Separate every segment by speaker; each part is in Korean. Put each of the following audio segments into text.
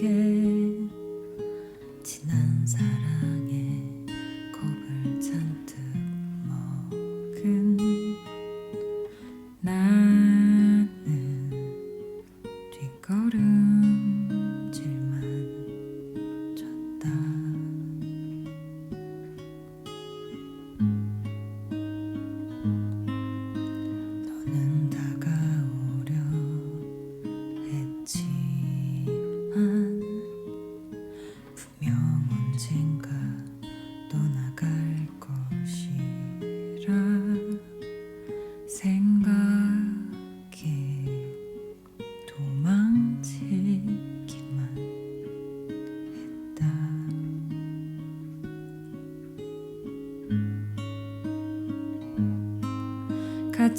Speaker 1: 함께 지난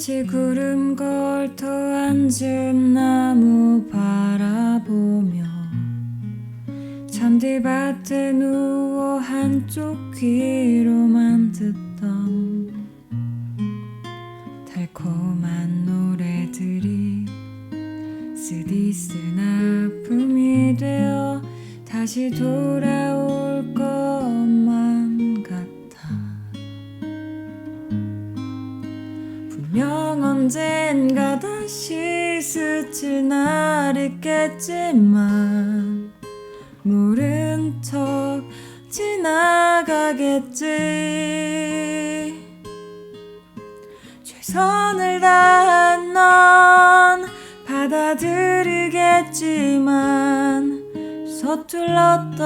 Speaker 1: 같이 구름 걸터 앉은 나무 바라보며 잔디밭에 누워 한쪽 귀로만 듣던 다시 돌아올 것만 같아. 분명 언젠가 다시 스칠 날 있겠지만 모른 척 지나가겠지. 최선을 다한 넌 받아들이겠지만 서툴렀던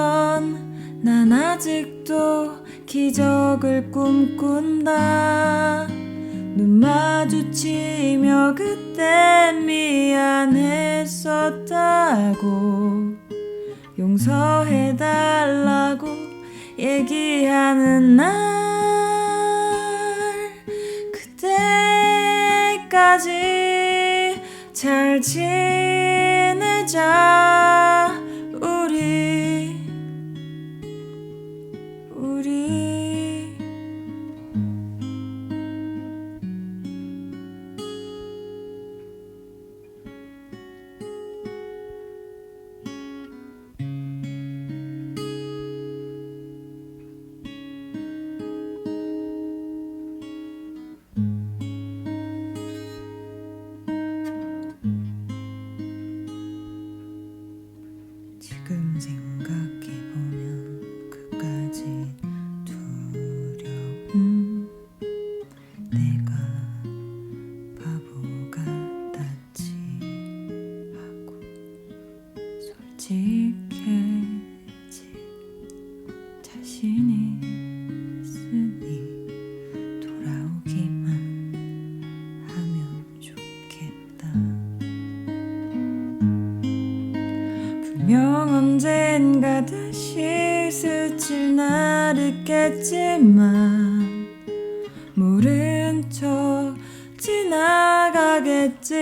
Speaker 1: 난 아직도 기적을 꿈꾼다. 눈 마주치며 그때 미안했었다고 용서해달라고 얘기하는 날 그때까지 잘 지내자 우리 분명 언젠가 다시 스칠 날 있겠지만 모른 척 지나가겠지.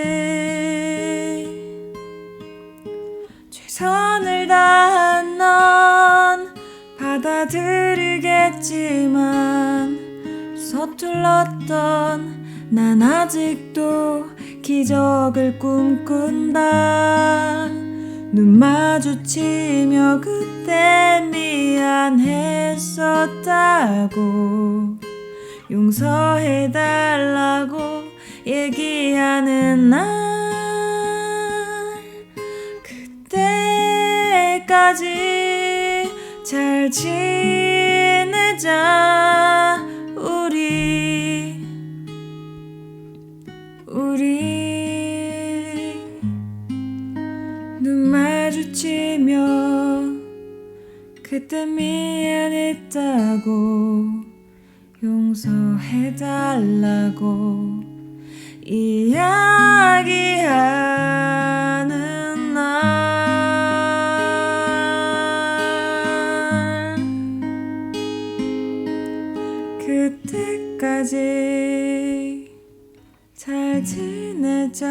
Speaker 1: 최선을 다한 넌 받아들이겠지만 서툴렀던 난 아직도 기적을 꿈꾼다 눈 마주치며 그때 미안했었다고 용서해달라고 얘기하는 날 그때까지 잘 지내자 그때 미안했다고 용서해달라고 이야기하는 날. 그때까지 잘 지내자